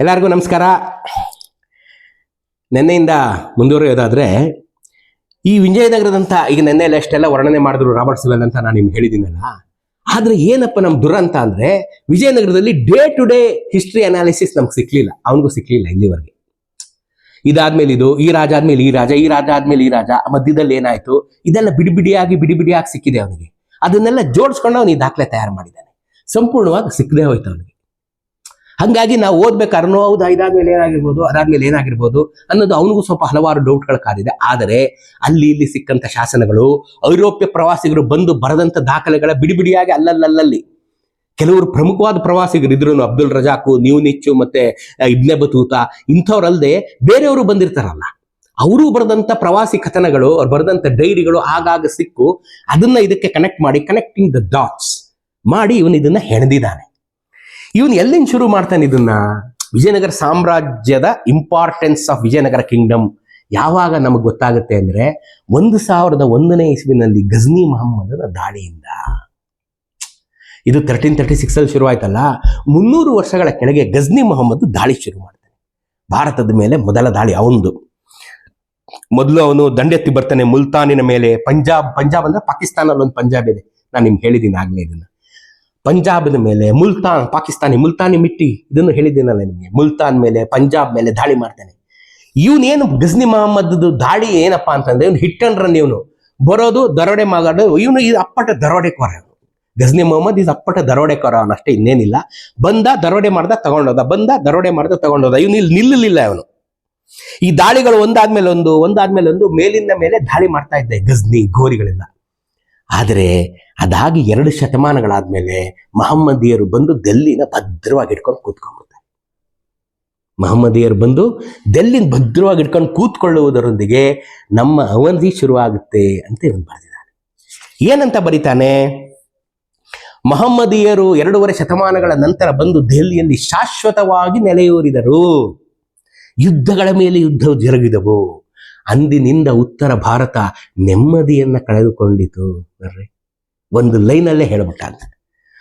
ಎಲ್ಲರಿಗೂ ನಮಸ್ಕಾರ. ನಿನ್ನೆಯಿಂದ ಮುಂದುವರಿಯೋದಾದ್ರೆ, ಈ ವಿಜಯನಗರದಂತ ಈಗ ನೆನ್ನೆ ಎಷ್ಟೆಲ್ಲ ವರ್ಣನೆ ಮಾಡಿದ್ರು ರಾಬರ್ಟ್ ಸಿವೆಲ್ ಅಂತ ನಾನು ನಿಮ್ಗೆ ಹೇಳಿದ್ದೀನಲ್ಲ. ಆದರೆ ಏನಪ್ಪ ನಮ್ಮ ದುರಂತ ಅಂದ್ರೆ, ವಿಜಯನಗರದಲ್ಲಿ day to day history analysis ನಮ್ಗೆ ಸಿಕ್ಕಲಿಲ್ಲ ಅವನಿಗೂ ಸಿಕ್ಕಲಿಲ್ಲ ಇಲ್ಲಿವರೆಗೆ. ಇದಾದ್ಮೇಲೆ ಇದು, ಈ ರಾಜ ಆದ್ಮೇಲೆ ಈ ರಾಜ ಈ ರಾಜ ಆದ್ಮೇಲೆ ಈ ರಾಜ ಮಧ್ಯದಲ್ಲಿ ಏನಾಯಿತು? ಇದೆಲ್ಲ ಬಿಡಿಬಿಡಿಯಾಗಿ ಬಿಡಿಬಿಡಿಯಾಗಿ ಬಿಡಿ ಬಿಡಿಯಾಗಿ ಸಿಕ್ಕಿದೆ ಅವನಿಗೆ. ಅದನ್ನೆಲ್ಲ ಜೋಡಿಸ್ಕೊಂಡು ಈ ದಾಖಲೆ ತಯಾರು ಮಾಡಿದ್ದಾನೆ. ಸಂಪೂರ್ಣವಾಗಿ ಸಿಕ್ಕದೆ ಹೋಯ್ತು ಅವನಿಗೆ. ಹಂಗಾಗಿ ನಾವು ಓದ್ಬೇಕಾದ್ರೂ ಹೌದು ಇದಾದ್ಮೇಲೆ ಏನಾಗಿರ್ಬೋದು, ಅದಾದ್ಮೇಲೆ ಏನಾಗಿರ್ಬೋದು ಅನ್ನೋದು ಅವನಿಗೂ ಸ್ವಲ್ಪ ಹಲವಾರು ಡೌಟ್ಗಳು ಕಾದಿದೆ. ಆದರೆ ಅಲ್ಲಿ ಇಲ್ಲಿ ಸಿಕ್ಕಂತ ಶಾಸನಗಳು, ಐರೋಪ್ಯ ಪ್ರವಾಸಿಗರು ಬಂದು ಬರೆದಂತ ದಾಖಲೆಗಳ ಬಿಡಿ ಬಿಡಿಯಾಗಿ ಅಲ್ಲಲ್ಲಲ್ಲಿ ಕೆಲವರು ಪ್ರಮುಖವಾದ ಪ್ರವಾಸಿಗರು ಇದ್ರು ಅಬ್ದುಲ್ ರಜಾಕು ನ್ಯೂನಿಚ್ಚು ಮತ್ತೆ ಇಬ್ನೆ ಬತೂತ ಇಂಥವ್ರಲ್ಲದೆ ಬೇರೆಯವರು ಬಂದಿರ್ತಾರಲ್ಲ. ಅವರು ಬರೆದಂತ ಪ್ರವಾಸಿ ಕಥನಗಳು, ಅವ್ರು ಬರೆದಂತ ಡೈರಿಗಳು ಆಗಾಗ ಸಿಕ್ಕು ಅದನ್ನ ಇದಕ್ಕೆ ಕನೆಕ್ಟ್ ಮಾಡಿ ಕನೆಕ್ಟಿಂಗ್ ದ ಡಾಟ್ಸ್ ಮಾಡಿ ಇವನು ಇದನ್ನ ಹೆಣೆದಿದ್ದಾನೆ. ಇವನು ಎಲ್ಲಿಂದ ಶುರು ಮಾಡ್ತಾನೆ ಇದನ್ನ? ವಿಜಯನಗರ ಸಾಮ್ರಾಜ್ಯದ ಇಂಪಾರ್ಟೆನ್ಸ್ ಆಫ್ ವಿಜಯನಗರ ಕಿಂಗ್ಡಮ್ ಯಾವಾಗ ನಮಗೆ ಗೊತ್ತಾಗುತ್ತೆ ಅಂದ್ರೆ ಒಂದು ಸಾವಿರದ ಒಂದನೇ ಇಸ್ವಿನಲ್ಲಿ ಗಜ್ನಿ ಮಹಮ್ಮದನ ದಾಳಿಯಿಂದ. ಇದು ತರ್ಟೀನ್ ತರ್ಟಿ ಸಿಕ್ಸ್ ಅಲ್ಲಿ ಶುರು ಆಯ್ತಲ್ಲ? ಮುನ್ನೂರು ವರ್ಷಗಳ ಕೆಳಗೆ ಗಜ್ನಿ ಮೊಹಮ್ಮದ್ ದಾಳಿ ಶುರು ಮಾಡ್ತಾನೆ. ಭಾರತದ ಮೇಲೆ ಮೊದಲ ದಾಳಿ ಅವನದು ಮೊದಲು ಅವನು ದಂಡೆತ್ತಿ ಬರ್ತಾನೆ ಮುಲ್ತಾನಿನ ಮೇಲೆ. ಪಂಜಾಬ್ ಪಂಜಾಬ್ ಅಂದ್ರೆ ಪಾಕಿಸ್ತಾನಲ್ಲಿ ಒಂದು ಪಂಜಾಬ್ ಇದೆ. ನಾನು ನಿಮ್ಗೆ ಹೇಳಿದ್ದೀನಿ ಆಗ್ಲೇ ಇದನ್ನ. ಪಂಜಾಬ್ನ ಮೇಲೆ ಮುಲ್ತಾನ್, ಪಾಕಿಸ್ತಾನಿ ಮುಲ್ತಾನಿ ಮಿಟ್ಟಿ, ಇದನ್ನು ಹೇಳಿದ್ದೀನಲ್ಲ ನಿಮಗೆ? ಮುಲ್ತಾನ್ ಮೇಲೆ, ಪಂಜಾಬ್ ಮೇಲೆ ದಾಳಿ ಮಾಡ್ತಾನೆ. ಇವನೇನು ಗಜ್ನಿ ಮಹಮ್ಮದ್ ದಾಳಿ ಏನಪ್ಪಾ ಅಂತಂದ್ರೆ ಇವನು ಹಿಟ್ ರನ್ ಇವನು? ಬರೋದು ದರೋಡೆ ಮಾಡೋದು ಇವನು ಇದು ಅಪ್ಪಟ ದರೋಡೆಕೋರ ಇವನು. ಗಜ್ನಿ ಮೊಹಮ್ಮದ್ ಇದು ಅಪ್ಪಟ ದರೋಡೆಕೋರ ಅಷ್ಟೇ ಇನ್ನೇನಿಲ್ಲ. ಬಂದ ದರೋಡೆ ಮಾಡ್ದ ತಗೊಂಡೋದ, ಬಂದ ದರೋಡೆ ಮಾಡ್ದ ತಗೊಂಡೋದ, ಇವನು ಇಲ್ಲಿ ನಿಲ್ಲಲಿಲ್ಲ ಅವನು. ಈ ದಾಳಿಗಳು ಒಂದಾದ್ಮೇಲೆ ಒಂದು ಒಂದಾದ್ಮೇಲೆ ಒಂದು, ಮೇಲಿಂದ ಮೇಲೆ ದಾಳಿ ಮಾಡ್ತಾ ಇದ್ದೆ ಗಜ್ನಿ ಗೋರಿಗಳೆಲ್ಲ. ಆದರೆ ಅದಾಗಿ ಎರಡು ಶತಮಾನಗಳಾದ್ಮೇಲೆ ಮಹಮ್ಮದಿಯರು ಬಂದು ದೆಲ್ಲಿನ ಭದ್ರವಾಗಿ ಇಟ್ಕೊಂಡು ಕೂತ್ಕೊಂಡ್ಬಿಡ್ತಾರೆ. ಮಹಮ್ಮದಿಯರು ಬಂದು ದೆಲ್ಲಿನ ಭದ್ರವಾಗಿ ಇಟ್ಕೊಂಡು ಕೂತ್ಕೊಳ್ಳುವುದರೊಂದಿಗೆ ನಮ್ಮ ಅವಧಿ ಶುರುವಾಗುತ್ತೆ ಅಂತ ಇವನು ಬರೆದಿದ್ದಾನೆ. ಏನಂತ ಬರೀತಾನೆ? ಮಹಮ್ಮದಿಯರು ಎರಡೂವರೆ ಶತಮಾನಗಳ ನಂತರ ಬಂದು ದೆಹಲಿಯಲ್ಲಿ ಶಾಶ್ವತವಾಗಿ ನೆಲೆಯೂರಿದರು. ಯುದ್ಧಗಳ ಮೇಲೆ ಯುದ್ಧವು ಜರುಗಿದವು. ಅಂದಿನಿಂದ ಉತ್ತರ ಭಾರತ ನೆಮ್ಮದಿಯನ್ನ ಕಳೆದುಕೊಂಡಿತು ಬರ್ರಿ. ಒಂದು ಲೈನಲ್ಲೇ ಹೇಳ್ಬಿಟ್ಟ ಅಂತ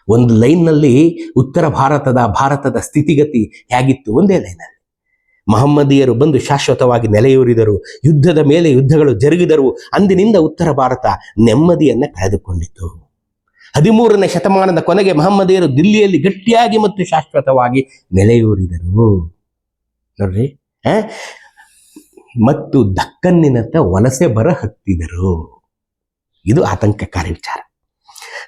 ಒಂದು ಲೈನ್ನಲ್ಲಿ ಉತ್ತರ ಭಾರತದ ಭಾರತದ ಸ್ಥಿತಿಗತಿ ಹೇಗಿತ್ತು? ಒಂದೇ ಲೈನಲ್ಲಿ. ಮಹಮ್ಮದಿಯರು ಬಂದು ಶಾಶ್ವತವಾಗಿ ನೆಲೆಯೂರಿದರು. ಯುದ್ಧದ ಮೇಲೆ ಯುದ್ಧಗಳು ಜರುಗಿದರು. ಅಂದಿನಿಂದ ಉತ್ತರ ಭಾರತ ನೆಮ್ಮದಿಯನ್ನ ಕಳೆದುಕೊಂಡಿತು. ಹದಿಮೂರನೇ ಶತಮಾನದ ಕೊನೆಗೆ ಮಹಮ್ಮದಿಯರು ದಿಲ್ಲಿಯಲ್ಲಿ ಗಟ್ಟಿಯಾಗಿ ಮತ್ತು ಶಾಶ್ವತವಾಗಿ ನೆಲೆಯೂರಿದರು. ನೋಡ್ರಿ? ಮತ್ತು ದಕ್ಕನ್ನಿನತ್ತ ವಲಸೆ ಬರ ಹತ್ತಿದರು. ಇದು ಆತಂಕಕಾರಿ ವಿಚಾರ.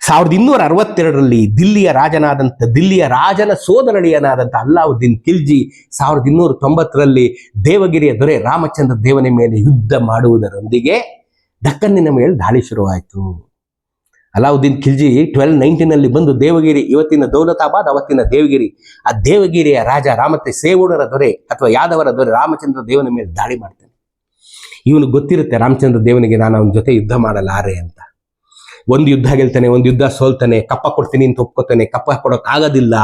ಸಾವಿರದ ಇನ್ನೂರ ಅರವತ್ತೆರಡರಲ್ಲಿ ದಿಲ್ಲಿಯ ರಾಜನಾದಂಥ, ದಿಲ್ಲಿಯ ರಾಜನ ಸೋದರಳಿಯನಾದಂಥ ಅಲ್ಲಾವುದ್ದೀನ್ ಖಿಲ್ಜಿ ಸಾವಿರದ ಇನ್ನೂರ ತೊಂಬತ್ತರಲ್ಲಿ ದೇವಗಿರಿಯ ದೊರೆ ರಾಮಚಂದ್ರ ದೇವನ ಮೇಲೆ ಯುದ್ಧ ಮಾಡುವುದರೊಂದಿಗೆ ದಕ್ಕನ್ನಿನ ಮೇಲೆ ದಾಳಿ ಶುರುವಾಯಿತು. ಅಲಾವುದ್ದೀನ್ ಖಿಲ್ಜಿ ಟ್ವೆಲ್ ನೈನ್ಟೀನಲ್ಲಿ ಬಂದು ದೇವಗಿರಿ, ಇವತ್ತಿನ ದೌಲತಾಬಾದ್, ಅವತ್ತಿನ ದೇವಗಿರಿ. ಆ ದೇವಗಿರಿಯ ರಾಜ ರಾಮತೆ ಸೇವೂಡರ ದೊರೆ ಅಥವಾ ಯಾದವರ ದೊರೆ ರಾಮಚಂದ್ರ ದೇವನ ಮೇಲೆ ದಾಳಿ ಮಾಡ್ತಾನೆ. ಇವನು ಗೊತ್ತಿರುತ್ತೆ ರಾಮಚಂದ್ರ ದೇವನಿಗೆ ನಾನು ಅವನ ಜೊತೆ ಯುದ್ಧ ಮಾಡಲಾರೆ ಅಂತ. ಒಂದು ಯುದ್ಧ ಗೆಲ್ತಾನೆ, ಒಂದು ಯುದ್ಧ ಸೋಲ್ತಾನೆ, ಕಪ್ಪ ಕೊಡ್ತೀನಿ ಅಂತ ಒಪ್ಕೋತಾನೆ, ಕಪ್ಪ ಕೊಡೋಕ್ಕಾಗೋದಿಲ್ಲ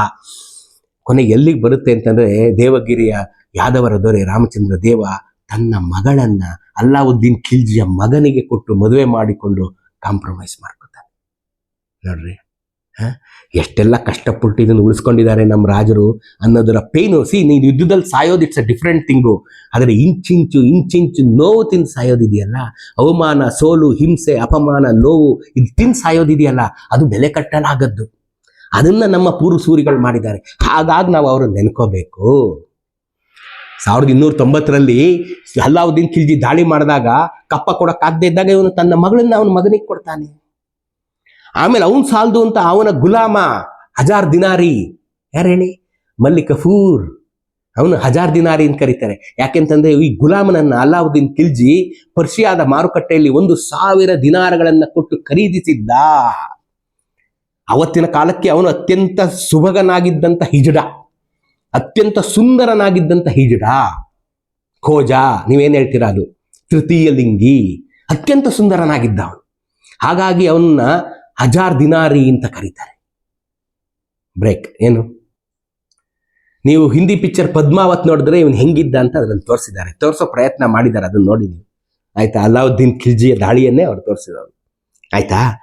ಕೊನೆಗೆ ಎಲ್ಲಿಗೆ ಬರುತ್ತೆ ಅಂತಂದ್ರೆ ದೇವಗಿರಿಯ ಯಾದವರ ದೊರೆ ರಾಮಚಂದ್ರ ದೇವ ತನ್ನ ಮಗಳನ್ನ ಅಲ್ಲಾವುದ್ದೀನ್ ಖಿಲ್ಜಿಯ ಮಗನಿಗೆ ಕೊಟ್ಟು ಮದುವೆ ಮಾಡಿಕೊಂಡು ಕಾಂಪ್ರಮೈಸ್ ಮಾಡ್ಕೊತಾನೆ ನೋಡ್ರಿ, ಹ? ಎಷ್ಟೆಲ್ಲ ಕಷ್ಟಪಟ್ಟು ಇದನ್ನು ಉಳಿಸ್ಕೊಂಡಿದ್ದಾರೆ ನಮ್ಮ ರಾಜರು ಅನ್ನೋದರ ಪೇನು ಸಿ ನೀನು ಯುದ್ಧದಲ್ಲಿ ಸಾಯೋದು ಇಟ್ಸ್ ಅ ಡಿಫ್ರೆಂಟ್ ಥಿಂಗು ಆದರೆ ಇಂಚಿಂಚು ಇಂಚಿಂಚು ನೋವು ತಿಂದು ಸಾಯೋದಿದೆಯಲ್ಲ? ಅವಮಾನ, ಸೋಲು, ಹಿಂಸೆ, ಅಪಮಾನ, ನೋವು, ಇದು ತಿಂದು ಸಾಯೋದಿದೆಯಲ್ಲ? ಅದು ಬೆಲೆ ಕಟ್ಟಲಾಗದ್ದು. ಅದನ್ನ ನಮ್ಮ ಪೂರ್ವಸೂರಿಗಳು ಮಾಡಿದ್ದಾರೆ. ಹಾಗಾಗಿ ನಾವು ಅವ್ರನ್ನ ನೆನ್ಕೋಬೇಕು. ಸಾವಿರದ ಇನ್ನೂರ ತೊಂಬತ್ತರಲ್ಲಿ ಅಲ್ಲಾವುದ್ದೀನ್ ಖಿಲ್ಜಿ ದಾಳಿ ಮಾಡಿದಾಗ ಕಪ್ಪ ಕೊಡೋಕ್ಕಾಗದೇ ಇದ್ದಾಗ ಇವನು ತನ್ನ ಮಗಳನ್ನ ಅವನ ಮಗನಿಗೆ ಕೊಡ್ತಾನೆ. ಆಮೇಲೆ ಅವನ್ ಸಾಲ್ದು ಅಂತ ಅವನ ಗುಲಾಮ ಹಜಾರ್ ದಿನಾರಿ. ಯಾರು ಹೇಳಿ? ಮಲ್ಲಿಕ್ ಕಫೂರ್. ಅವನು ಹಜಾರ್ ದಿನಾರಿ ಅಂತ ಕರೀತಾರೆ. ಯಾಕೆಂತಂದ್ರೆ ಈ ಗುಲಾಮನನ್ನ ಅಲ್ಲಾವುದ್ದೀನ್ ಖಿಲ್ಜಿ ಪರ್ಷಿಯಾದ ಮಾರುಕಟ್ಟೆಯಲ್ಲಿ ಒಂದು ಸಾವಿರ ದಿನಾರಗಳನ್ನ ಕೊಟ್ಟು ಖರೀದಿಸಿದ್ದ. ಅವತ್ತಿನ ಕಾಲಕ್ಕೆ ಅವನು ಅತ್ಯಂತ ಸುಭಗನಾಗಿದ್ದಂತ ಹಿಜಡ. ಅತ್ಯಂತ ಸುಂದರನಾಗಿದ್ದಂತ ಹಿಜಡ. ಖೋಜ, ನೀವೇನ್ ಹೇಳ್ತೀರಾ ಅದು? ತೃತೀಯ ಲಿಂಗಿ ಅತ್ಯಂತ ಸುಂದರನಾಗಿದ್ದ ಅವನು. ಹಾಗಾಗಿ ಅವನ್ನ ಹಜಾರ್ ದಿನಾರಿ ಅಂತ ಕರೀತಾರೆ. ಬ್ರೇಕ್, ಏನು? ನೀವು ಹಿಂದಿ ಪಿಕ್ಚರ್ ಪದ್ಮಾವತ್ ನೋಡಿದ್ರೆ ಇವನು ಹೆಂಗಿದ್ದ ಅಂತ ಅದರಲ್ಲಿ ತೋರಿಸಿದ್ದಾರೆ. ತೋರಿಸೋ ಪ್ರಯತ್ನ ಮಾಡಿದ್ದಾರೆ, ಅದನ್ನ ನೋಡಿ ನೀವು. ಆಯ್ತಾ? ಅಲಾವುದ್ದೀನ್ ಖಿಲ್ಜಿಯ ದಾಳಿಯನ್ನೇ ಅವ್ರು ತೋರಿಸಿದವರು ಆಯ್ತಾ?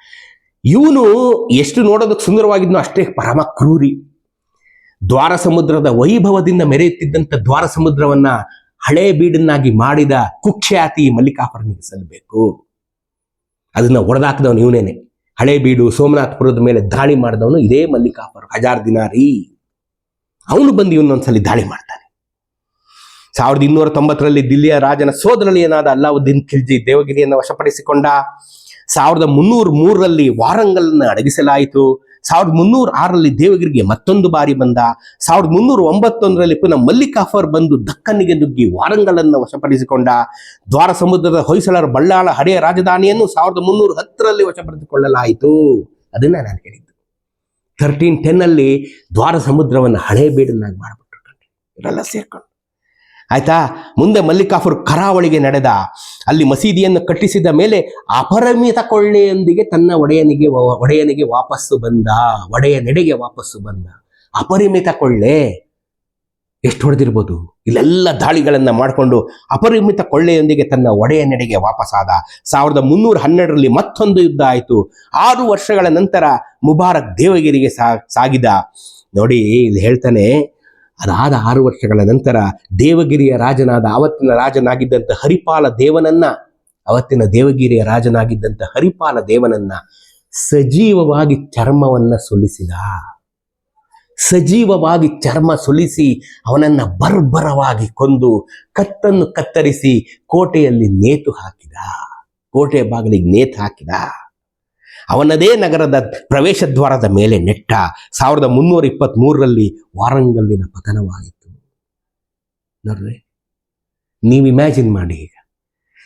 ಇವನು ಎಷ್ಟು ನೋಡೋದಕ್ಕೆ ಸುಂದರವಾಗಿದ್ನೋ ಅಷ್ಟೇ ಪರಮ ಕ್ರೂರಿ. ದ್ವಾರ ಸಮುದ್ರದ ವೈಭವದಿಂದ ಮೆರೆಯುತ್ತಿದ್ದಂಥ ದ್ವಾರ ಸಮುದ್ರವನ್ನ ಹಳೆ ಬೀಡನ್ನಾಗಿ ಮಾಡಿದ ಕುಖ್ಯಾತಿ ಮಲ್ಲಿಕಾಫರನಿಗೆ ಸಲ್ಲಬೇಕು. ಅದನ್ನ ಒಡೆದಾಕದವನು ಇವನೇನೆ. ಹಳೆ ಬೀಡು ಸೋಮನಾಥಪುರದ ಮೇಲೆ ದಾಳಿ ಮಾಡಿದವನು ಇದೇ ಮಲ್ಲಿಕಾಪುರ, ಹಜಾರ್ ದಿನಾರಿ. ಅವನು ಬಂದು ಇವನೊಂದ್ಸಲಿ ದಾಳಿ ಮಾಡ್ತಾನೆ. ಸಾವಿರದ ಇನ್ನೂರ ತೊಂಬತ್ತರಲ್ಲಿ ದಿಲ್ಲಿಯ ರಾಜನ ಸೋದರಳಿಯನಾದ ಅಲ್ಲಾವುದ್ದೀನ್ ಖಿಲ್ಜಿ ದೇವಗಿರಿಯನ್ನು ವಶಪಡಿಸಿಕೊಂಡ ಸಾವಿರದ ಮುನ್ನೂರ ಮೂರರಲ್ಲಿ ವಾರಂಗಲ್ನ ಅಡಗಿಸಲಾಯಿತು. ಸಾವಿರದ ಮುನ್ನೂರ ಆರರಲ್ಲಿ ದೇವಗಿರಿಗೆ ಮತ್ತೊಂದು ಬಾರಿ ಬಂದ, ಸಾವಿರದ ಮುನ್ನೂರ ಒಂಬತ್ತೊಂದರಲ್ಲಿ ಪುನಃ ಮಲ್ಲಿಕಾಫರ್ ಬಂದು ದಕ್ಕನ್ನಿಗೆ ನುಗ್ಗಿ ವಾರಂಗಲನ್ನು ವಶಪಡಿಸಿಕೊಂಡ ದ್ವಾರ ಸಮುದ್ರದ ಹೊಯ್ಸಳರ ಬಳ್ಳಾಳ ಹಳೆಯ ರಾಜಧಾನಿಯನ್ನು ಸಾವಿರದ ಮುನ್ನೂರ ಹತ್ತರಲ್ಲಿ ವಶಪಡಿಸಿಕೊಳ್ಳಲಾಯಿತು. ಅದನ್ನ ನಾನು ಹೇಳಿದ್ದು. ತರ್ಟೀನ್ ಟೆನ್ನಲ್ಲಿ ದ್ವಾರ ಸಮುದ್ರವನ್ನು ಹಳೆ ಬೀಡನ್ನಾಗಿ ಮಾಡಿಬಿಟ್ರು. ಇವೆಲ್ಲ ಸೇರ್ಕೊಂಡು. ಆಯ್ತಾ? ಮುಂದೆ ಮಲ್ಲಿಕಾಫರ್ ಕರಾವಳಿಗೆ ನಡೆದ, ಅಲ್ಲಿ ಮಸೀದಿಯನ್ನು ಕಟ್ಟಿಸಿದ ಮೇಲೆ ಅಪರಿಮಿತ ಕೊಳ್ಳೆಯೊಂದಿಗೆ ತನ್ನ ಒಡೆಯನಿಗೆ ಒಡೆಯನಿಗೆ ವಾಪಸ್ಸು ಬಂದ ಒಡೆಯ ನೆಡೆಗೆ ವಾಪಸ್ಸು ಬಂದ. ಅಪರಿಮಿತ ಕೊಳ್ಳೆ ಎಷ್ಟು ಹೊಡೆದಿರ್ಬೋದು? ಇಲ್ಲೆಲ್ಲ ದಾಳಿಗಳನ್ನು ಮಾಡಿಕೊಂಡು ಅಪರಿಮಿತ ಕೊಳ್ಳೆಯೊಂದಿಗೆ ತನ್ನ ಒಡೆಯ ನೆಡೆಗೆ ವಾಪಸ್ಸಾದ. ಸಾವಿರದ ಮುನ್ನೂರ ಹನ್ನೆರಡರಲ್ಲಿ ಮತ್ತೊಂದು ಯುದ್ಧ ಆಯಿತು. ಆರು ವರ್ಷಗಳ ನಂತರ ಮುಬಾರಕ್ ದೇವಗಿರಿಗೆ ಸಾಗಿದ. ನೋಡಿ, ಇಲ್ಲಿ ಹೇಳ್ತಾನೆ ಅದಾದ ಆರು ವರ್ಷಗಳ ನಂತರ ದೇವಗಿರಿಯ ರಾಜನಾದ, ಆವತ್ತಿನ ರಾಜನಾಗಿದ್ದಂಥ ಹರಿಪಾಲ ದೇವನನ್ನ ಅವತ್ತಿನ ದೇವಗಿರಿಯ ರಾಜನಾಗಿದ್ದಂಥ ಹರಿಪಾಲ ದೇವನನ್ನ ಸಜೀವವಾಗಿ ಚರ್ಮವನ್ನ ಸುಲಿಸಿದ. ಸಜೀವವಾಗಿ ಚರ್ಮ ಸುಲಿಸಿ ಅವನನ್ನ ಬರ್ಬರವಾಗಿ ಕೊಂದು ಕತ್ತನ್ನು ಕತ್ತರಿಸಿ ಕೋಟೆಯಲ್ಲಿ ನೇತು ಹಾಕಿದ. ಕೋಟೆಯ ಬಾಗಿಲಿಗೆ ನೇತು ಹಾಕಿದ. ಅವನದೇ ನಗರದ ಪ್ರವೇಶ ದ್ವಾರದ ಮೇಲೆ ನೆಟ್ಟ ಸಾವಿರದ ಮುನ್ನೂರ ಇಪ್ಪತ್ತ್ ಮೂರರಲ್ಲಿ ವಾರಂಗಲ್ಲಿನ ಪತನವಾಯಿತು. ನೋಡ್ರಿ, ನೀವು ಇಮ್ಯಾಜಿನ್ ಮಾಡಿ. ಈಗ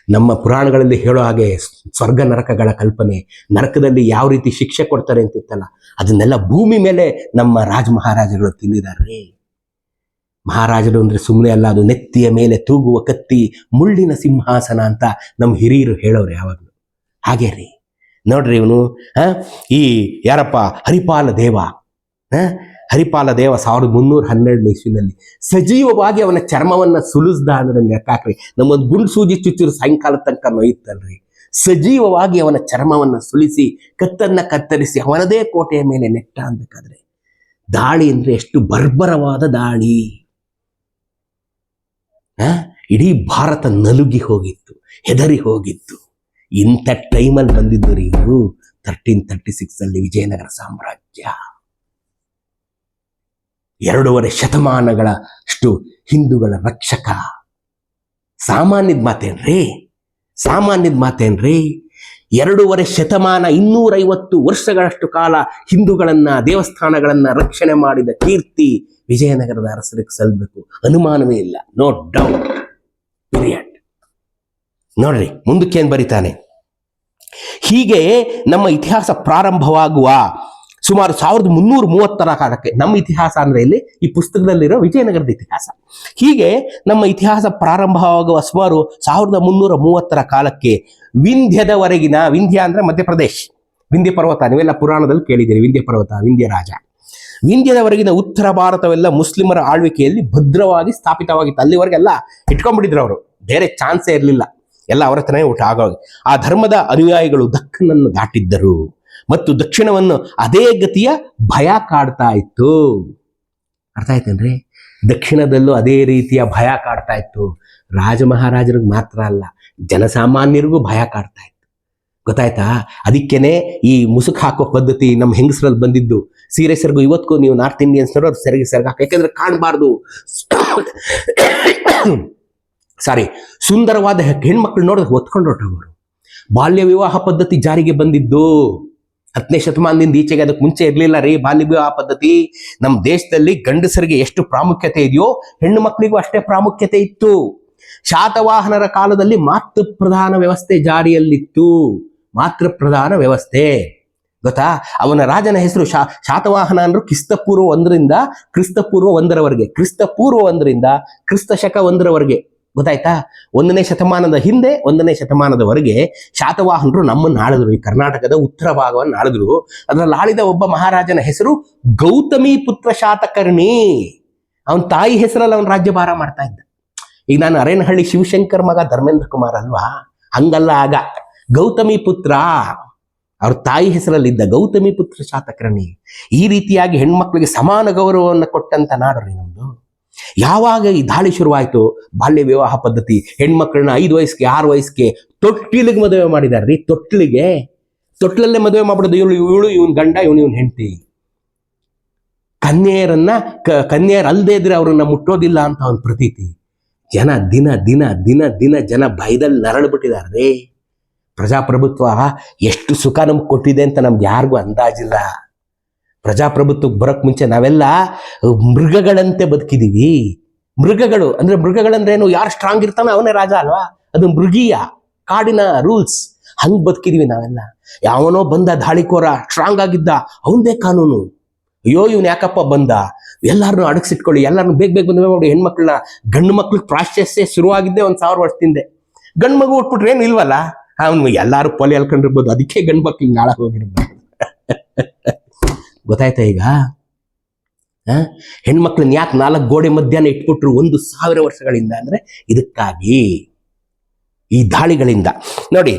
ನಮ್ಮ ಪುರಾಣಗಳಲ್ಲಿ ಹೇಳೋ ಹಾಗೆ ಸ್ವರ್ಗ ನರಕಗಳ ಕಲ್ಪನೆ ನರಕದಲ್ಲಿ ಯಾವ ರೀತಿ ಶಿಕ್ಷೆ ಕೊಡ್ತಾರೆ ಅಂತಿತ್ತಲ್ಲ, ಅದನ್ನೆಲ್ಲ ಭೂಮಿ ಮೇಲೆ ನಮ್ಮ ರಾಜ ಮಹಾರಾಜಗಳು ತಿಂದಿದ್ದಾರೆ. ಮಹಾರಾಜರು ಅಂದ್ರೆ ಸುಮ್ಮನೆ ಅಲ್ಲ, ಅದು ನೆತ್ತಿಯ ಮೇಲೆ ತೂಗುವ ಕತ್ತಿ, ಮುಳ್ಳಿನ ಸಿಂಹಾಸನ ಅಂತ ನಮ್ಮ ಹಿರಿಯರು ಹೇಳೋರು ಯಾವಾಗಲೂ. ಹಾಗೆ ರೀ. ನೋಡ್ರಿ ಇವನು ಈ ಯಾರಪ್ಪ? ಹರಿಪಾಲ ದೇವ. ಹರಿಪಾಲ ದೇವ ಸಾವಿರದ ಮುನ್ನೂರ ಹನ್ನೆರಡನೇ ಇಸ್ವಿನಲ್ಲಿ ಸಜೀವವಾಗಿ ಅವನ ಚರ್ಮವನ್ನ ಸುಲಿಸ್ದ ಅಂದ್ರೆ ಲೆಕ್ಕಾಕ್ರಿ ನಮ್ಮೊಂದು ಗುಂಡು ಸೂಜಿ ಚುಚ್ಚಿರು ಸಾಯಂಕಾಲ ತನಕ ನೋಯ್ತಲ್ರಿ. ಸಜೀವವಾಗಿ ಅವನ ಚರ್ಮವನ್ನ ಸುಲಿಸಿ ಕತ್ತನ್ನ ಕತ್ತರಿಸಿ ಅವನದೇ ಕೋಟೆಯ ಮೇಲೆ ನೆಟ್ಟ ಅನ್ಬೇಕಾದ್ರೆ ದಾಳಿ ಅಂದ್ರೆ ಎಷ್ಟು ಬರ್ಬರವಾದ ದಾಳಿ. ಹಾ? ಇಡೀ ಭಾರತ ನಲುಗಿ ಹೋಗಿತ್ತು, ಹೆದರಿ ಹೋಗಿತ್ತು. ಇಂಥ ಟೈಮಲ್ಲಿ ಬಂದಿದ್ದು ರೀ ಇವರು ತರ್ಟೀನ್ ತರ್ಟಿ ಸಿಕ್ಸ್ ಅಲ್ಲಿ ವಿಜಯನಗರ ಸಾಮ್ರಾಜ್ಯ. ಎರಡೂವರೆ ಶತಮಾನಗಳಷ್ಟು ಹಿಂದೂಗಳ ರಕ್ಷಕ. ಸಾಮಾನ್ಯದ ಮಾತೇನ್ರಿ? ಸಾಮಾನ್ಯದ ಮಾತೇನ್ರಿ? ಎರಡೂವರೆ ಶತಮಾನ ಇನ್ನೂರೈವತ್ತು ವರ್ಷಗಳಷ್ಟು ಕಾಲ ಹಿಂದೂಗಳನ್ನ, ದೇವಸ್ಥಾನಗಳನ್ನ ರಕ್ಷಣೆ ಮಾಡಿದ ಕೀರ್ತಿ ವಿಜಯನಗರದ ಅರಸರಿಗೆ ಸಲ್ಲಬೇಕು ಅನುಮಾನವೇ ಇಲ್ಲ. ನೋ ಡೌಟ್ ಪಿರಿಯಡ್ ನೋಡ್ರಿ ಮುಂದಕ್ಕೆ ಏನ್ ಬರೀತಾನೆ? ಹೀಗೆ ನಮ್ಮ ಇತಿಹಾಸ ಪ್ರಾರಂಭವಾಗುವ ಸುಮಾರು ಸಾವಿರದ ಮುನ್ನೂರ ಮೂವತ್ತರ ಕಾಲಕ್ಕೆ, ನಮ್ಮ ಇತಿಹಾಸ ಅಂದ್ರೆ ಇಲ್ಲಿ ಈ ಪುಸ್ತಕದಲ್ಲಿರೋ ವಿಜಯನಗರದ ಇತಿಹಾಸ. ಹೀಗೆ ನಮ್ಮ ಇತಿಹಾಸ ಪ್ರಾರಂಭವಾಗುವ ಸುಮಾರು ಸಾವಿರದ ಮುನ್ನೂರ ಮೂವತ್ತರ ಕಾಲಕ್ಕೆ ವಿಂಧ್ಯದವರೆಗಿನ, ವಿಂಧ್ಯ ಅಂದ್ರೆ ಮಧ್ಯಪ್ರದೇಶ್, ವಿಂಧ್ಯ ಪರ್ವತ, ನೀವೆಲ್ಲ ಪುರಾಣದಲ್ಲಿ ಕೇಳಿದ್ದೀರಿ, ವಿಂಧ್ಯ ಪರ್ವತ, ವಿಂಧ್ಯ ರಾಜ. ವಿಂಧ್ಯದವರೆಗಿನ ಉತ್ತರ ಭಾರತವೆಲ್ಲ ಮುಸ್ಲಿಮರ ಆಳ್ವಿಕೆಯಲ್ಲಿ ಭದ್ರವಾಗಿ ಸ್ಥಾಪಿತವಾಗಿತ್ತು. ಅಲ್ಲಿವರೆಗೆಲ್ಲ ಇಟ್ಕೊಂಡ್ಬಿಟ್ಟಿದ್ರು ಅವರು. ಬೇರೆ ಚಾನ್ಸೇ ಇರಲಿಲ್ಲ. ಎಲ್ಲ ಅವರ ಹತ್ರನೇ ಊಟ ಆಗೋಗಿ, ಆ ಧರ್ಮದ ಅನುಯಾಯಿಗಳು ದಕ್ಕನನ್ನು ದಾಟಿದ್ದರು. ಮತ್ತು ದಕ್ಷಿಣವನ್ನು ಅದೇ ಗತಿಯ ಭಯ ಕಾಡ್ತಾ ಇತ್ತು. ಅರ್ಥ ಆಯ್ತೇನ್ರಿ? ದಕ್ಷಿಣದಲ್ಲೂ ಅದೇ ರೀತಿಯ ಭಯ ಕಾಡ್ತಾ ಇತ್ತು. ರಾಜ ಮಹಾರಾಜರಿಗೆ ಮಾತ್ರ ಅಲ್ಲ, ಜನಸಾಮಾನ್ಯರಿಗೂ ಭಯ ಕಾಡ್ತಾ ಇತ್ತು. ಗೊತ್ತಾಯ್ತಾ? ಅದಕ್ಕೇನೆ ಈ ಮುಸುಕು ಹಾಕೋ ಪದ್ಧತಿ ನಮ್ಮ ಹೆಂಗಸರಲ್ಲಿ ಬಂದಿದ್ದು. ಸೀರೆ ಸೆರಗು ಇವತ್ತಿಗೂ ನೀವು ನಾರ್ತ್ ಇಂಡಿಯನ್ಸ್ ಅವ್ರು ಸೆರಗಿ ಸೆರಗು ಹಾಕಿ ಯಾಕೆಂದ್ರೆ ಕಾಣಬಾರ್ದು. ಸಾರಿ, ಸುಂದರವಾದ ಹೆಣ್ಮಕ್ಳು ನೋಡಿದ್ರೆ ಹೊತ್ಕೊಂಡು ಹೊರಟವರು ಬಾಲ್ಯ ವಿವಾಹ ಪದ್ಧತಿ ಜಾರಿಗೆ ಬಂದಿದ್ದು. ಹತ್ತನೇ ಶತಮಾನದಿಂದ ಈಚೆಗೆ ಅದಕ್ಕೆ ಮುಂಚೆ ಇರಲಿಲ್ಲ ರೀ, ಬಾಲ್ಯ ವಿವಾಹ ಪದ್ಧತಿ. ನಮ್ಮ ದೇಶದಲ್ಲಿ ಗಂಡಸರಿಗೆ ಎಷ್ಟು ಪ್ರಾಮುಖ್ಯತೆ ಇದೆಯೋ ಹೆಣ್ಣು ಮಕ್ಕಳಿಗೂ ಅಷ್ಟೇ ಪ್ರಾಮುಖ್ಯತೆ ಇತ್ತು. ಶಾತವಾಹನರ ಕಾಲದಲ್ಲಿ ಮಾತೃ ಪ್ರಧಾನ ವ್ಯವಸ್ಥೆ ಜಾರಿಯಲ್ಲಿತ್ತು. ಮಾತೃ ಪ್ರಧಾನ ವ್ಯವಸ್ಥೆ. ಗೊತ್ತಾ? ಅವನ ರಾಜನ ಹೆಸರು ಶಾ, ಶಾತವಾಹನ ಅಂದ್ರು ಕ್ರಿಸ್ತಪೂರ್ವ ಒಂದರಿಂದ, ಕ್ರಿಸ್ತಪೂರ್ವ ಒಂದರವರೆಗೆ. ಕ್ರಿಸ್ತಪೂರ್ವ ಒಂದರಿಂದ ಕ್ರಿಸ್ತ ಶಕ ಒಂದರವರೆಗೆ. ಗೊತ್ತಾಯ್ತಾ? ಒಂದನೇ ಶತಮಾನದ ಹಿಂದೆ, ಒಂದನೇ ಶತಮಾನದವರೆಗೆ ಶಾತವಾಹನರು ನಮ್ಮನ್ನು ಆಳಿದ್ರು. ಈ ಕರ್ನಾಟಕದ ಉತ್ತರ ಭಾಗವನ್ನು ಆಳಿದ್ರು. ಅದರಲ್ಲಿ ಆಳಿದ ಒಬ್ಬ ಮಹಾರಾಜನ ಹೆಸರು ಗೌತಮಿ ಪುತ್ರ ಶಾತಕರ್ಣಿ. ಅವನ ತಾಯಿ ಹೆಸರಲ್ಲಿ ಅವನ ರಾಜ್ಯಭಾರ ಮಾಡ್ತಾ ಇದ್ದ. ಈಗ ನಾನು ಅರೇನಹಳ್ಳಿ ಶಿವಶಂಕರ್ ಮಗ ಧರ್ಮೇಂದ್ರ ಕುಮಾರ್ ಅಲ್ವಾ? ಹಂಗಲ್ಲ ಆಗ. ಗೌತಮಿ ಪುತ್ರ. ಅವ್ರ ತಾಯಿ ಹೆಸರಲ್ಲಿದ್ದ ಗೌತಮಿ ಪುತ್ರ ಶಾತಕರ್ಣಿ. ಈ ರೀತಿಯಾಗಿ ಹೆಣ್ಮಕ್ಳಿಗೆ ಸಮಾನ ಗೌರವವನ್ನು ಕೊಟ್ಟಂತ ನಾಡ್ರಿ ನಮ್ದು. ಯಾವಾಗ ಈ ದಾಳಿ ಶುರುವಾಯಿತು? ಬಾಲ್ಯ ವಿವಾಹ ಪದ್ಧತಿ. ಹೆಣ್ಮಕ್ಳನ್ನ ಐದು ವಯಸ್ಸಿಗೆ, ಆರು ವಯಸ್ಸಿಗೆ ತೊಟ್ಟಿಲಿಗೆ ಮದುವೆ ಮಾಡಿದಾರ್ರಿ ತೊಟ್ಟಿಲಿಗೆ. ತೊಟ್ಟಲಲ್ಲೇ ಮದುವೆ ಮಾಡ್ಬಿಡೋದು ಇವಳು ಇವಳು, ಇವನ್ ಗಂಡ, ಇವನು, ಇವನ್ ಹೆಂಡತಿ. ಕನ್ಯೆಯರನ್ನ ಕನ್ಯೆಯರ್ ಅಲ್ಲದೆ ಇದ್ರೆ ಅವ್ರನ್ನ ಮುಟ್ಟೋದಿಲ್ಲ ಅಂತ ಒಂದು ಪ್ರತೀತಿ. ಜನ ದಿನ ದಿನ ದಿನ ದಿನ ಜನ ಭಯದಲ್ಲಿ ನರಳ್ಬಿಟ್ಟಿದ್ದಾರೆ ಪ್ರಜಾಪ್ರಭುತ್ವ ಎಷ್ಟು ಸುಖ ನಮ್ಗೆ ಕೊಟ್ಟಿದೆ ಅಂತ ನಮ್ಗೆ ಯಾರಿಗೂ ಅಂದಾಜಿಲ್ಲ. ಪ್ರಜಾಪ್ರಭುತ್ವಕ್ಕೆ ಬರೋಕ್ ಮುಂಚೆ ನಾವೆಲ್ಲ ಮೃಗಗಳಂತೆ ಬದುಕಿದೀವಿ. ಮೃಗಗಳು, ಅಂದ್ರೆ ಮೃಗಗಳಂದ್ರೆ ಏನು ಯಾರು ಸ್ಟ್ರಾಂಗ್ ಇರ್ತಾನೋ ಅವನೇ ರಾಜ ಅಲ್ವಾ? ಅದು ಮೃಗೀಯ, ಕಾಡಿನ ರೂಲ್ಸ್ ಹಂಗೆ ಬದುಕಿದೀವಿ ನಾವೆಲ್ಲ. ಯಾವನೋ ಬಂದ ದಾಳಿಕೋರ ಸ್ಟ್ರಾಂಗ್ ಆಗಿದ್ದ ಅವನದೇ ಕಾನೂನು. ಅಯ್ಯೋ, ಇವ್ನು ಯಾಕಪ್ಪ ಬಂದ? ಎಲ್ಲಾರನ್ನೂ ಅಡಗಿಸಿಟ್ಕೊಳ್ಳಿ ಎಲ್ಲಾರನ್ನೂ ಬೇಗ ಬೇಗ ಬಂದ ನೋಡಿ ಹೆಣ್ಮಕ್ಳನ್ನ ಗಂಡು ಮಕ್ಳಿಗೆ ಪ್ರಾಶಸ್ತ್ಯ ಶುರುವಾಗಿದ್ದೆ ಒಂದು ಸಾವಿರ ವರ್ಷದಿಂದ. ಗಂಡು ಮಗು ಉಟ್ಬಿಟ್ರೆ ಏನು ಇಲ್ವಲ್ಲ? ಅವನು ಎಲ್ಲರೂ ಪೊಲೆ ಹೇಳ್ಕೊಂಡಿರ್ಬೋದು ಅದಕ್ಕೆ ಗಂಡು ಮಕ್ಳಿಗೆ ನಾಳೆ ಹೋಗಿರ್ಬೋದು ಗೊತ್ತಾಯ್ತಾ ಈಗ? ಹೆಣ್ಮಕ್ಳನ್ನ ಯಾಕೆ ನಾಲ್ಕು ಗೋಡೆ ಮಧ್ಯಾಹ್ನ ಇಟ್ಬಿಟ್ರು ಒಂದು ಸಾವಿರ ವರ್ಷಗಳಿಂದ ಅಂದ್ರೆ ಇದಕ್ಕಾಗಿ? ಈ ದಾಳಿಗಳಿಂದ. ನೋಡಿ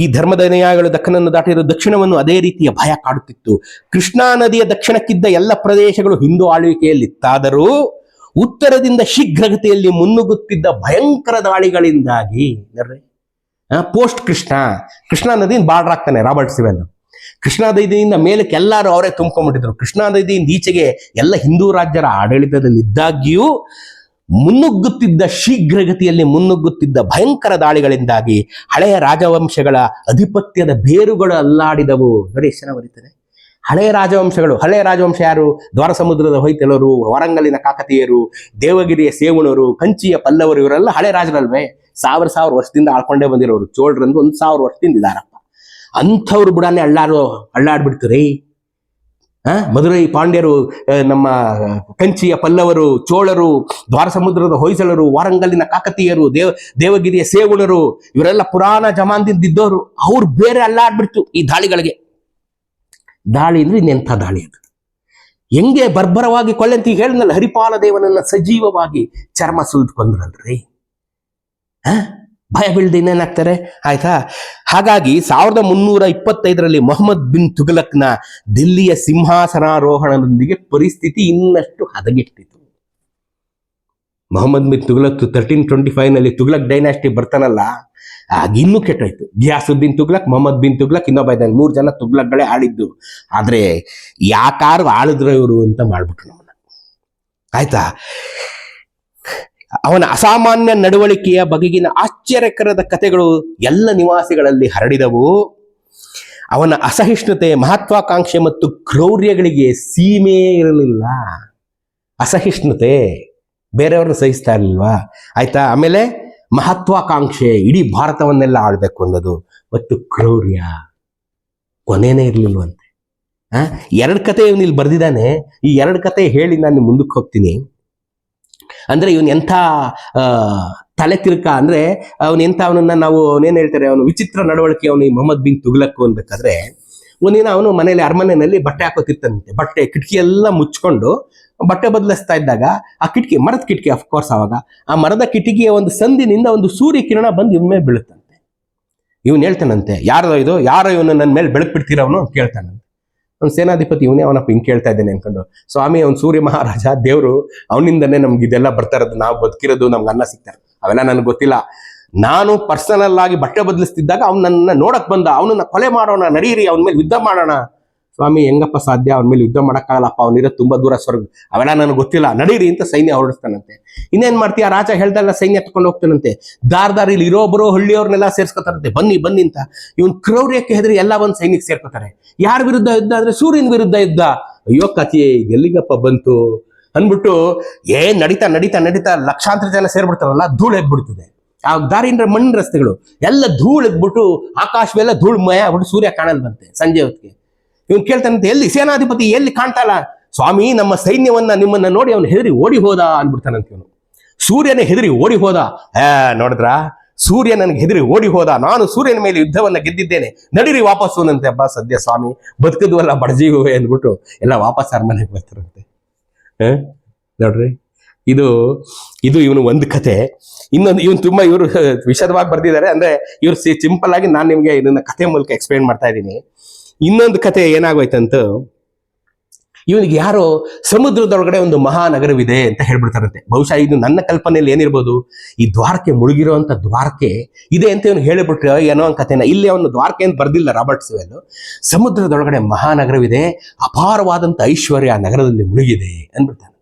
ಈ ಧರ್ಮದ ನ್ಯಾಯಗಳು ದಕ್ಕನನ್ನು ದಾಟಿರೋ ದಕ್ಷಿಣವನ್ನು ಅದೇ ರೀತಿಯ ಭಯ ಕಾಡುತ್ತಿತ್ತು. ಕೃಷ್ಣಾ ನದಿಯ ದಕ್ಷಿಣಕ್ಕಿದ್ದ ಎಲ್ಲ ಪ್ರದೇಶಗಳು ಹಿಂದೂ ಆಳ್ವಿಕೆಯಲ್ಲಿತ್ತಾದರೂ, ಉತ್ತರದಿಂದ ಶೀಘ್ರಗತಿಯಲ್ಲಿ ಮುನ್ನುಗ್ಗುತ್ತಿದ್ದ ಭಯಂಕರ ದಾಳಿಗಳಿಂದಾಗಿ ಪೋಸ್ಟ್ ಕೃಷ್ಣ. ಕೃಷ್ಣಾ ನದಿಯಿಂದ ಬಾರ್ಡರ್ ಆಗ್ತಾನೆ ರಾಬರ್ಟ್ ಸಿವೆಲ್. ಕೃಷ್ಣಾ ನದಿಯಿಂದ ಮೇಲಕ್ಕೆ ಎಲ್ಲರೂ ಅವರೇ ತುಂಬ್ಕೊಂಡ್ಬಿಟ್ಟಿದ್ರು. ಕೃಷ್ಣಾದೈದಿಯಿಂದ ಈಚೆಗೆ ಎಲ್ಲ ಹಿಂದೂ ರಾಜ್ಯರ ಆಡಳಿತದಲ್ಲಿದ್ದಾಗ್ಯೂ ಮುನ್ನುಗ್ಗುತ್ತಿದ್ದ ಶೀಘ್ರಗತಿಯಲ್ಲಿ ಮುನ್ನುಗ್ಗುತ್ತಿದ್ದ ಭಯಂಕರ ದಾಳಿಗಳಿಂದಾಗಿ ಹಳೆಯ ರಾಜವಂಶಗಳ ಅಧಿಪತ್ಯದ ಬೇರುಗಳು ಅಲ್ಲಾಡಿದವು. ನೋಡಿ ಎಷ್ಟು ಬರೀತಾರೆ. ಹಳೆಯ ರಾಜವಂಶಗಳು, ಹಳೆಯ ರಾಜವಂಶ ಯಾರು? ದ್ವಾರ ಸಮುದ್ರದ ಹೊಯ್ತೆಲರು, ವರಂಗಲಿನ ಕಾಕತೀಯರು, ದೇವಗಿರಿಯ ಸೇವಣರು ಕಂಚಿಯ ಪಲ್ಲವರು, ಇವರೆಲ್ಲ ಹಳೆ ರಾಜರಲ್ವೇ? ಸಾವಿರ ಸಾವಿರ ವರ್ಷದಿಂದ ಆಳ್ಕೊಂಡೇ ಬಂದಿರೋರು. ಚೋಳರಂದು ಒಂದು ಸಾವಿರ ವರ್ಷದಿಂದ ಇದಾರಪ್ಪ ಅಂಥವ್ರು ಬುಡಾನೆ ಅಳ್ಳಾರು, ಅಳ್ಳಾಡ್ಬಿಡ್ತೀರಿ? ಆ? ಮಧುರೈ ಪಾಂಡ್ಯರು ನಮ್ಮ ಕಂಚಿಯ ಪಲ್ಲವರು, ಚೋಳರು ದ್ವಾರ ಸಮುದ್ರದ ಹೊಯ್ಸಳರು, ವಾರಂಗಲ್ಲಿನ ಕಾಕತೀಯರು, ದೇವ, ದೇವಗಿರಿಯ ಸೇವಣರು, ಇವರೆಲ್ಲ ಪುರಾಣ ಜಮಾನದಿಂದ ಇದ್ದವರು ಅವ್ರು ಬೇರೆ ಅಲ್ಲಾಡ್ಬಿಡ್ತು ಈ ದಾಳಿಗಳಿಗೆ. ದಾಳಿ ಅಂದ್ರೆ ಇನ್ನೆಂಥ ದಾಳಿ ಅದು? ಹೆಂಗೆ ಬರ್ಬರವಾಗಿ ಕೊಳ್ಳೆಂತ ಈಗ ಹೇಳಿದ್ನಲ್ಲ ಹರಿಪಾಲ ದೇವನನ್ನ ಸಜೀವವಾಗಿ ಚರ್ಮ ಸುಲಿದು ಕೊಂದ್ರಲ್ರಿ? ಆ? ಭಯ ಬೀಳ್ದೆ ಇನ್ನೇನಾಗ್ತಾರೆ ಆಯ್ತಾ? ಹಾಗಾಗಿ ಸಾವಿರದ ಮುನ್ನೂರ ಇಪ್ಪತ್ತೈದರಲ್ಲಿ ಮೊಹಮ್ಮದ್ ಬಿನ್ ತುಘಲಕ್ನ ದಿಲ್ಲಿಯ ಸಿಂಹಾಸನಾರೋಹಣದೊಂದಿಗೆ ಪರಿಸ್ಥಿತಿ ಇನ್ನಷ್ಟು ಹದಗೆಟ್ಟಿತು ಮೊಹಮ್ಮದ್ ಬಿನ್ ತುಗಲಕ್ ತರ್ಟೀನ್ ಟ್ವೆಂಟಿ ಫೈವ್ನಲ್ಲಿ ತುಘಲಕ್ ಡೈನಾಸ್ಟಿ ಬರ್ತಾನಲ್ಲ, ಆಗ ಇನ್ನೂ ಕೆಟ್ಟೋಯ್ತು. ಗ್ಯಾಸುದ್ದೀನ್ ತುಗ್ಲಕ್ ಮೊಹಮ್ಮದ್ ಬಿನ್ ತುಗ್ಲಕ್ ಇನ್ನೊಬ್ಬ ಇದ್ದಾನೆ. ಮೂರು ಜನ ತುಗ್ಲಕ್ಗಳೇ ಆಳಿದ್ದು. ಆದ್ರೆ ಯಾಕಾರು ಆಳಿದ್ರು ಇವರು ಅಂತ ಮಾಡ್ಬಿಟ್ರು ನಮ್ಮನ್ನ ಆಯ್ತಾ? ಅವನ ಅಸಾಮಾನ್ಯ ನಡವಳಿಕೆಯ ಬಗೆಗಿನ ಆಶ್ಚರ್ಯಕರದ ಕಥೆಗಳು ಎಲ್ಲ ನಿವಾಸಿಗಳಲ್ಲಿ ಹರಡಿದವು. ಅವನ ಅಸಹಿಷ್ಣುತೆ, ಮಹತ್ವಾಕಾಂಕ್ಷೆ ಮತ್ತು ಕ್ರೌರ್ಯಗಳಿಗೆ ಸೀಮೆ ಇರಲಿಲ್ಲ. ಅಸಹಿಷ್ಣುತೆ ಬೇರೆಯವ್ರನ್ನ ಸಹಿಸ್ತಾ ಇರಲಿಲ್ವಾ? ಆಯ್ತಾ? ಆಮೇಲೆ ಮಹತ್ವಾಕಾಂಕ್ಷೆ, ಇಡೀ ಭಾರತವನ್ನೆಲ್ಲ ಆಳ್ಬೇಕು ಅನ್ನೋದು ಮತ್ತು ಕ್ರೌರ್ಯ ಕೊನೆನೇ ಇರಲಿಲ್ವಂತೆ. ಆ? ಎರಡು ಕತೆ ಇವನಿಲ್ಲಿ ಬರೆದಿದ್ದಾನೆ. ಬರ್ದಿದ್ದಾನೆ ಈ ಎರಡು ಕತೆ ಹೇಳಿ ನಾನು ಮುಂದಕ್ಕೆ ಹೋಗ್ತೀನಿ. ಅಂದ್ರೆ ಇವನು ಎಂಥ ತಲೆ ತಿರುಕ ಅಂದ್ರೆ ಅವನು ಎಂಥ ಅವನನ್ನ ನಾವು ಅವನೇನ್ ಹೇಳ್ತಾರೆ, ಅವನು ವಿಚಿತ್ರ ನಡವಳಿಕೆ ಅವನು ಈ ಮೊಹಮ್ಮದ್ ಬಿನ್ ತುಗ್ಲಕ್ ಅನ್ಬೇಕಾದ್ರೆ, ಒಂದಿನ ಅವನು ಮನೇಲಿ ಅರಮನೆಯಲ್ಲಿ ಬಟ್ಟೆ ಹಾಕೋತಿರ್ತಾನಂತೆ ಬಟ್ಟೆ, ಕಿಟಕಿ ಎಲ್ಲ ಮುಚ್ಕೊಂಡು ಬಟ್ಟೆ ಬದಲಿಸ್ತಾ ಇದ್ದಾಗ ಆ ಕಿಟಕಿ, ಮರದ ಕಿಟಕಿ ಅಫ್ಕೋರ್ಸ್ ಅವಾಗ ಆ ಮರದ ಕಿಟಕಿಯ ಒಂದು ಸಂದಿನಿಂದ ಒಂದು ಸೂರ್ಯ ಕಿರಣ ಬಂದು ಇವನ್ ಮೇಲೆ ಬೀಳುತ್ತಂತೆ. ಇವನ್ ಹೇಳ್ತಾನಂತೆ, ಯಾರೋ ಇದು? ಯಾರೋ ಇವನು ನನ್ನ ಮೇಲೆ ಬೆಳಕ್ ಬಿಡ್ತೀರ ಅವನು? ಕೇಳ್ತಾನಂತೆ. ಅವ್ನು ಸೇನಾಧಿಪತಿ ಇವನೇ ಅವನಪ್ಪ ಹಿಂಗೆ ಕೇಳ್ತಾ ಇದ್ದೇನೆ ಅನ್ಕೊಂಡು, ಸ್ವಾಮಿ, ಅವ್ನು ಸೂರ್ಯ ಮಹಾರಾಜ, ದೇವರು ಅವನಿಂದನೇ ನಮ್ಗೆ ಇದೆಲ್ಲ ಬರ್ತಾ ಇರೋದು ನಾವು ಬದುಕಿರೋದು ನಮ್ಗೆ ಅನ್ನ ಸಿಗ್ತಾರೆ. ಅವೆಲ್ಲ ನನಗೆ ಗೊತ್ತಿಲ್ಲ. ನಾನು ಪರ್ಸನಲ್ ಆಗಿ ಬಟ್ಟೆ ಬದಲಿಸ್ತಿದ್ದಾಗ ಅವ್ನು ನನ್ನ ನೋಡಕ್ ಬಂದ, ಅವನನ್ನ ಕೊಲೆ ಮಾಡೋಣ, ನಡೀರಿ, ಅವನ ಮೇಲೆ ಯುದ್ಧ ಮಾಡೋಣ ಸ್ವಾಮಿ, ಹೆಂಗಪ್ಪ ಸಾಧ್ಯ? ಅವ್ರ ಮೇಲೆ ಯುದ್ಧ ಮಾಡೋಕ್ಕಾಗಲ್ಲಪ್ಪ ಅವನಿರೋ ತುಂಬಾ ದೂರ ಸ್ವರ್ಗ. ಅವೆಲ್ಲ ನನಗೆ ಗೊತ್ತಿಲ್ಲ. ನಡೀರಿ ಅಂತ ಸೈನ್ಯ ಹೊರಡಿಸ್ತಾನಂತೆ. ಇನ್ನೇನ್ ಮಾಡ್ತೀಯ? ರಾಜ ಹೇಳ್ದಲ್ಲ ಸೈನ್ಯ ತಕೊಂಡು ಹೋಗ್ತಾನಂತೆ. ದಾರ್ ದಾರಿಲಿ ಬರೋ ಹಳ್ಳಿಯವ್ರನ್ನೆಲ್ಲ ಸೇರ್ಸ್ಕೊತಾರಂತೆ. ಬನ್ನಿ ಬನ್ನಿ ಅಂತ. ಇವನ್ ಕ್ರೌರ್ಯಕ್ಕೆ ಹೆದರಿ ಎಲ್ಲ ಒಂದ್ ಸೈನಿಕ ಸೇರ್ಕೋತಾರೆ. ಯಾರ ವಿರುದ್ಧ ಯುದ್ಧ ಅಂದ್ರೆ ಸೂರ್ಯನ ವಿರುದ್ಧ ಯುದ್ಧ? ಅಯ್ಯೋ ಕಥೆ, ಎಲ್ಲಿಗಪ್ಪ ಬಂತು? ಅಂದ್ಬಿಟ್ಟು ಏನ್ ನಡೀತಾ ನಡೀತಾ ನಡೀತಾ ಲಕ್ಷಾಂತರ ಜನ ಸೇರ್ಬಿಡ್ತಾರಲ್ಲ, ಧೂಳು ಎದ್ಬಿಡ್ತದೆ. ಆ ದಾರಿನ ಮಣ್ಣು ರಸ್ತೆಗಳು, ಎಲ್ಲ ಧೂಳು ಎದ್ಬಿಟ್ಟು, ಆಕಾಶವೆಲ್ಲ ಧೂಳು ಮಯ ಆಗ್ಬಿಟ್ಟು ಸೂರ್ಯ ಕಾಣಲ್ ಬಂತೆ ಸಂಜೆ ಹೊತ್ತಿಗೆ. ಇವನು ಕೇಳ್ತಾನಂತೆ ಎಲ್ಲಿ? ಸೇನಾಧಿಪತಿ ಎಲ್ಲಿ ಕಾಣ್ತಾಲ ಸ್ವಾಮಿ, ನಮ್ಮ ಸೈನ್ಯವನ್ನ ನಿಮ್ಮನ್ನ ನೋಡಿ ಅವನು ಹೆದರಿ ಓಡಿ ಹೋದ ಅಂದ್ಬಿಡ್ತಾನಂತೆ ಇವನು. ಸೂರ್ಯನೇ ಹೆದರಿ ಓಡಿ ಹೋದ. ಆ ನೋಡಿದ್ರ? ಸೂರ್ಯ ನನಗೆ ಹೆದರಿ ಓಡಿ ಹೋದ. ನಾನು ಸೂರ್ಯನ ಮೇಲೆ ಯುದ್ಧವನ್ನ ಗೆದ್ದಿದ್ದೇನೆ. ನಡೀರಿ ವಾಪಸ್ಸು ನಂತೆ ಅಬ್ಬ, ಸದ್ಯ ಸ್ವಾಮಿ, ಬದುಕದ್ವಲ್ಲ ಬಡಜೀವೇ ಅಂದ್ಬಿಟ್ಟು ಎಲ್ಲ ವಾಪಸ್ ಅರಮನೆಗೆ ಬರ್ತಾರಂತೆ? ನೋಡ್ರಿ. ಇದು ಇದು ಇವನು ಒಂದು ಕತೆ. ಇನ್ನೊಂದು, ಇವನು ತುಂಬಾ ಇವರು ವಿಶದವಾಗಿ ಬರ್ದಿದ್ದಾರೆ. ಅಂದ್ರೆ ಇವ್ರು ಸಿಂಪಲ್ ಆಗಿ ನಾನು ನಿಮ್ಗೆ ಇದನ್ನ ಕತೆ ಮೂಲಕ ಎಕ್ಸ್ಪ್ಲೈನ್ ಮಾಡ್ತಾ ಇದ್ದೀನಿ. ಇನ್ನೊಂದು ಕತೆ ಏನಾಗೋಯ್ತಂತ, ಇವನಿಗೆ ಯಾರೋ ಸಮುದ್ರದೊಳಗಡೆ ಒಂದು ಮಹಾನಗರವಿದೆ ಅಂತ ಹೇಳ್ಬಿಡ್ತಾರಂತೆ. ಬಹುಶಃ ಇದು ನನ್ನ ಕಲ್ಪನೆಯಲ್ಲಿ ಏನಿರ್ಬೋದು, ಈ ದ್ವಾರಕೆ ಮುಳುಗಿರುವಂತ ದ್ವಾರಕೆ ಇದೆ ಅಂತ ಇವನು ಹೇಳಿಬಿಟ್ರೆ ಏನೋ ಒಂದು ಕಥೆನ. ಇಲ್ಲಿ ಅವನು ದ್ವಾರಕೆ ಅಂತ ಬರ್ದಿಲ್ಲ ರಾಬರ್ಟ್ ಸಿವೆಲ್. ಸಮುದ್ರದೊಳಗಡೆ ಮಹಾನಗರವಿದೆ, ಅಪಾರವಾದಂತ ಐಶ್ವರ್ಯ ನಗರದಲ್ಲಿ ಮುಳುಗಿದೆ ಅಂದ್ಬಿಡ್ತಾನೆ.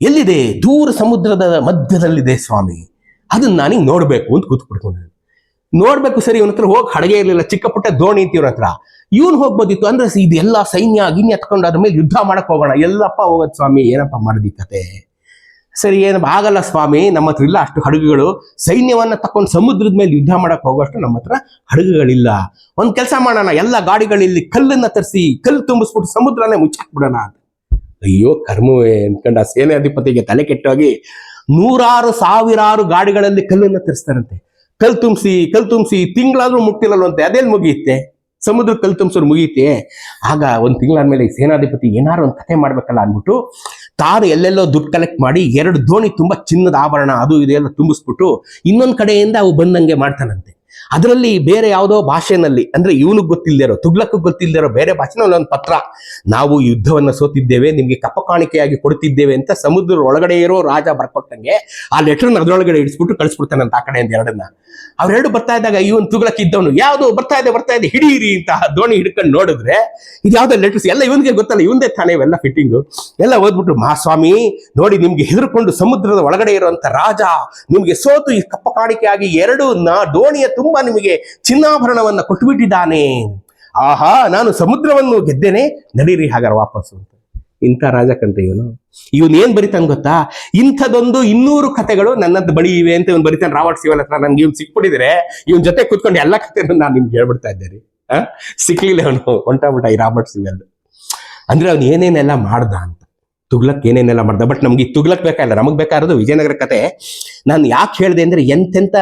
ಎಲ್ಲಿದೆ? ದೂರ ಸಮುದ್ರದ ಮಧ್ಯದಲ್ಲಿದೆ ಸ್ವಾಮಿ. ಅದನ್ನ ನಾನೀಗ ನೋಡಬೇಕು ಅಂತ ಕೂತ್ಬಿಡ್ಕೊಂಡು ನೋಡ್ಬೇಕು ಸರಿ ಇವನ ಹತ್ರ ಹೋಗಿ ಹಡಗೆ ಇರಲಿಲ್ಲ, ಚಿಕ್ಕ ಪುಟ್ಟ ದೋಣಿ ಇತ್ತು ಇವ್ರ ಹತ್ರ. ಇವನು ಹೋಗ್ಬೋದಿತ್ತು ಅಂದ್ರೆ ಇದೆಲ್ಲ ಸೈನ್ಯ ಗಿನ್ಯ ಎತ್ಕೊಂಡು ಅದ್ರ ಮೇಲೆ ಯುದ್ಧ ಮಾಡಕ್ ಹೋಗೋಣ. ಎಲ್ಲಪ್ಪ ಹೋಗೋದ್ ಸ್ವಾಮಿ, ಏನಪ್ಪ ಮಾಡದಿ ಕತೆ? ಸರಿ ಏನಪ್ಪ ಆಗಲ್ಲ ಸ್ವಾಮಿ, ನಮ್ಮ ಹತ್ರ ಇಲ್ಲ ಅಷ್ಟು ಹಡಗುಗಳು. ಸೈನ್ಯವನ್ನ ತಕೊಂಡು ಸಮುದ್ರದ ಮೇಲೆ ಯುದ್ಧ ಮಾಡಕ್ ಹೋಗೋಷ್ಟು ನಮ್ಮ ಹತ್ರ ಹಡಗುಗಳಿಲ್ಲ. ಒಂದ್ ಕೆಲಸ ಮಾಡೋಣ, ಎಲ್ಲ ಗಾಡಿಗಳಲ್ಲಿ ಕಲ್ಲನ್ನ ತರಿಸಿ, ಕಲ್ಲು ತುಂಬಿಸ್ಬಿಟ್ಟು ಸಮುದ್ರನೇ ಮುಚ್ಚಾಕ್ಬಿಡೋಣ ಅಂತ. ಅಯ್ಯೋ, ಕರ್ಮವೇ, ಅನ್ಕಂಡ ಸೇನಾಧಿಪತಿಗೆ ತಲೆ ಕೆಟ್ಟೋಗಿ ನೂರಾರು ಸಾವಿರಾರು ಗಾಡಿಗಳಲ್ಲಿ ಕಲ್ಲನ್ನ ತರಿಸ್ತಾರಂತೆ. ಕಲ್ ತುಂಬಿಸಿ ಕಲ್ ತುಂಬಿಸಿ ತಿಂಗಳಾದ್ರೂ ಮುಗ್ತಿಲ್ಲಲ್ವಂತೆ ಅದೇನು ಮುಗಿಯುತ್ತೆ? ಸಮುದ್ರ ಕಲ್ ತುಂಬಿಸೋರು ಮುಗಿಯುತ್ತೆ. ಆಗ ಒಂದು ತಿಂಗಳಾದ್ಮೇಲೆ ಸೇನಾಧಿಪತಿ ಏನಾರು ಒಂದು ಕಥೆ ಮಾಡ್ಬೇಕಲ್ಲ ಅಂದ್ಬಿಟ್ಟು ತಾರು ಎಲ್ಲೆಲ್ಲೋ ದುಡ್ಡು ಕಲೆಕ್ಟ್ ಮಾಡಿ ಎರಡು ದೋಣಿ ತುಂಬಾ ಚಿನ್ನದ ಆಭರಣ ಅದು ಇದೆಲ್ಲ ತುಂಬಿಸ್ಬಿಟ್ಟು ಇನ್ನೊಂದು ಕಡೆಯಿಂದ ಅವು ಬಂದಂಗೆ ಮಾಡ್ತಾನಂತೆ. ಅದರಲ್ಲಿ ಬೇರೆ ಯಾವುದೋ ಭಾಷೆನಲ್ಲಿ ಅಂದ್ರೆ ಇವನಿಗೆ ಗೊತ್ತಿಲ್ಲದಿರೋ ತುಗ್ಲಕ್ ಗೊತ್ತಿಲ್ಲದಿರೋ ಬೇರೆ ಭಾಷೆನಲ್ಲಿ ಒಂದು ಪತ್ರ, ನಾವು ಯುದ್ಧವನ್ನ ಸೋತಿದ್ದೇವೆ, ನಿಮ್ಗೆ ಕಪ್ಪ ಕಾಣಿಕೆಯಾಗಿ ಕೊಡ್ತಿದ್ದೇವೆ ಅಂತ ಸಮುದ್ರ ಒಳಗಡೆ ಇರೋ ರಾಜ ಬರ್ಕೊಟ್ಟಂಗೆ, ಆ ಲೆಟರ್ನ ಅದರೊಳಗಡೆ ಇಡಿಸ್ಬಿಟ್ಟು ಅಂತ ಆ ಕಡೆಯಿಂದ ಎರಡನ್ನ. ಅವ್ರೆರಡು ಬರ್ತಾ ಇದ್ದಾಗ ಇವನ್ ತುಗ್ಲಕ್ ಇದ್ದವನು, ಯಾವುದು ಬರ್ತಾ ಇದೆ ಬರ್ತಾ ಇದೆ, ಹಿಡೀರಿ ಅಂತ ದೋಣಿ ಹಿಡ್ಕೊಂಡು ನೋಡಿದ್ರೆ, ಇದು ಯಾವ್ದೋ ಲೆಟರ್ಸ್ ಎಲ್ಲ ಇವನಿಗೆ ಗೊತ್ತಲ್ಲ, ಇವಂದೇ ತಾನೇ ಇವೆಲ್ಲ ಫಿಟ್ಟಿಂಗು ಎಲ್ಲ ಓದ್ಬಿಟ್ಟು ಮಹಾಸ್ವಾಮಿ ನೋಡಿ ನಿಮ್ಗೆ ಹೆದರ್ಕೊಂಡು ಸಮುದ್ರದ ಒಳಗಡೆ ಇರುವಂತ ರಾಜ, ನಿಮ್ಗೆ ಸೋತು ಈ ಕಪ್ಪ ಕಾಣಿಕೆಯಾಗಿ ಎರಡು ನಾ ದೋಣಿಯ ನಿಮಗೆ ಚಿನ್ನಾಭರಣವನ್ನ ಕೊಟ್ಟುಬಿಟ್ಟಿದ್ದಾನೆ. ಆಹಾ, ನಾನು ಸಮುದ್ರವನ್ನು ಗೆದ್ದೇನೆ. ನಡೀರಿ ಹಾಗಾರ ವಾಪಸ್ಸು ಅಂತ. ಇಂಥ ರಾಜ ಕಂತ ಇವನು? ಇವನೇನ್ ಬರಿತಾನೆ ಗೊತ್ತಾ? ಇಂಥದೊಂದು ಇನ್ನೂರು ಕಥೆಗಳು ನನ್ನದ್ ಬಳಿ ಇವೆ ಅಂತ ಇವನು ಬರಿತಾನೆ. ರಾವಟ್ ಸಿವಲ್ ಹತ್ರ ನನ್ಗೆ ಇವ್ನು ಸಿಕ್ಬಿಟ್ಟಿದ್ರೆ ಇವನ್ ಜೊತೆ ಕೂತ್ಕೊಂಡು ಎಲ್ಲ ಕಥೆನ ನಾನು ನಿಮ್ಗೆ ಹೇಳ್ಬಿಡ್ತಾ ಇದ್ದೇನೆ. ಸಿಕ್ಲಿಲ್ಲ ಅವನು. ಹೊಂಟಾಬಿಟ್ಟ ಈ ರಾಬರ್ಟ್ ಸಿಂಗಲ್ ಅಂದ್ರೆ ಅವನು ಏನೇನೆಲ್ಲ ಮಾಡ್ದ ಅಂತ. ತುಗ್ಲಕ್ ಏನೇನೆಲ್ಲ ಮಾಡ್ದೆ? ಬಟ್ ನಮ್ಗೆ ತುಗ್ಲಕ್ ಬೇಕಾಗಿಲ್ಲ ನಮಗ್ ಬೇಕಾಗಿರೋದು ವಿಜಯನಗರ ಕತೆ. ನಾನು ಯಾಕೆ ಹೇಳಿದೆ ಅಂದ್ರೆ ಎಂತೆಂತ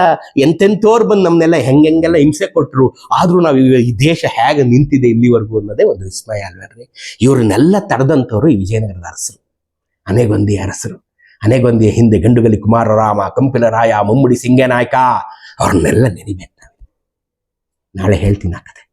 ಎಂತೆಂಥವ್ರು ಬಂದು ನಮ್ನೆಲ್ಲ ಹೆಂಗೆಲ್ಲ ಹಿಂಸೆ ಕೊಟ್ರು, ಆದ್ರೂ ನಾವು ಈ ದೇಶ ಹೇಗೆ ನಿಂತಿದೆ ಇಲ್ಲಿವರೆಗೂ ಅನ್ನೋದೇ ಒಂದು ವಿಸ್ಮಯ ಅಲ್ವೇ ಇವ್ರನ್ನೆಲ್ಲ ತಡೆದಂಥವ್ರು ಈ ವಿಜಯನಗರದ ಅರಸರು ಅನೇಗೊಂದಿ ಅರಸರು ಅನೇಗೊಂದಿಯ ಹಿಂದೆ ಗಂಡುಗಲಿ ಕುಮಾರರಾಮ ಕಂಪಿಲ ರಾಯ, ಮುಮ್ಮಡಿ ಸಿಂಗನಾಯಕ, ಅವ್ರನ್ನೆಲ್ಲ ನೆನಿಬೇಕು ನಾಳೆ ಹೇಳ್ತೀನಿ ಆ ಕತೆ.